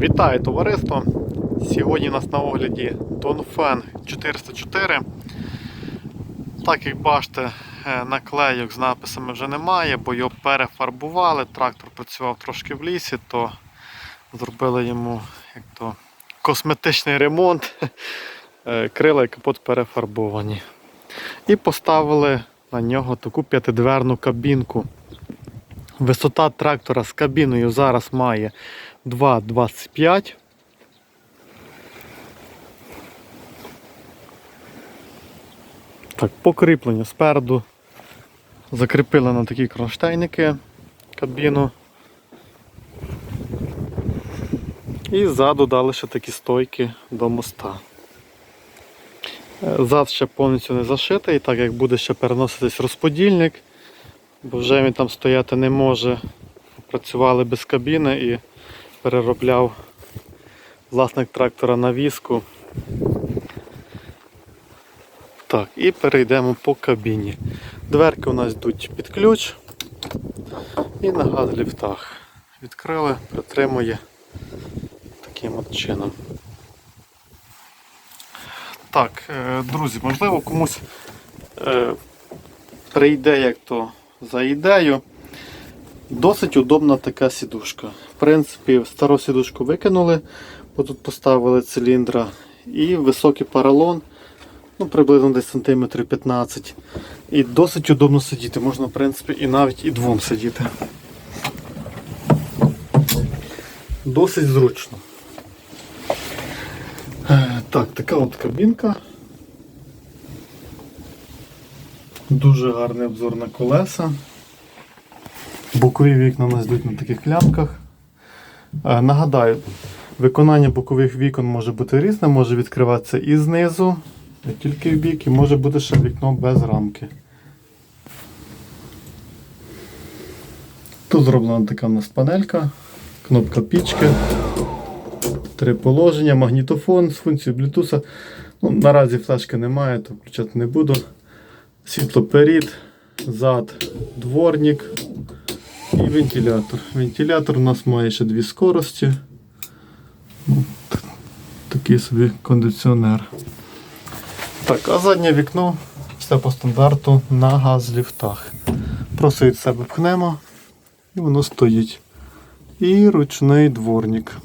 Вітаю товариство! Сьогодні у нас на огляді Dongfeng 404. Так як бачите, наклейок з написами вже немає, бо його перефарбували. Трактор працював трошки в лісі, то зробили йому як то, косметичний ремонт. Е, Крила і капот перефарбовані. І поставили на нього таку п'ятидверну кабінку. Висота трактора з кабіною зараз має 2,25. Так, покріплення спереду. Закріпили на такі кронштейники кабіну. І ззаду дали ще такі стойки до моста. Е, Зад ще повністю не зашитий, так як буде ще переноситись розподільник, бо вже він там стояти не може. Працювали без кабіни і переробляв власник трактора на візку. Так, і перейдемо по кабіні. Дверки у нас йдуть під ключ і на газ ліфтах. Відкрили, притримує таким от чином. Так, е, друзі, можливо комусь е, прийде як то за ідею. Досить удобна така сідушка. В принципі, стару сідушку викинули, бо тут поставили циліндра і високий поролон, ну приблизно десь сантиметрів 15 І досить удобно сидіти. Можна, в принципі, і навіть і двом сидіти. Досить зручно. Е, Так, така от кабінка. Дуже гарний обзор на колеса. Бокові вікна у нас йдуть на таких клямках. Е, Нагадаю, виконання бокових вікон може бути різне, може відкриватися і знизу, не тільки в бік, і може бути ще вікно без рамки. Тут зроблена така у нас панелька, кнопка пічки, три положення, магнітофон з функцією Bluetooth. Ну, наразі флешки немає, то включати не буду. Світло перед, зад, дворник. І вентилятор. Вентилятор у нас має ще дві скорості. Ну, Такий собі кондиціонер. Так, а заднє вікно все по стандарту на газ-ліфтах. Просто від себе пхнемо і воно стоїть. І ручний дворник.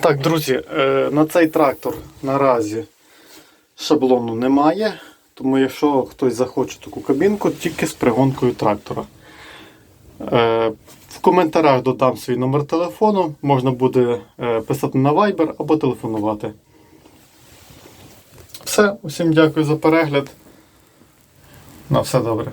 Так, друзі, е, на цей трактор наразі шаблону немає. Тому якщо хтось захоче таку кабінку, тільки з пригонкою трактора. Е, в коментарях додам свій номер телефону, можна буде е, писати на Viber або телефонувати. Все, усім дякую за перегляд. На все добре.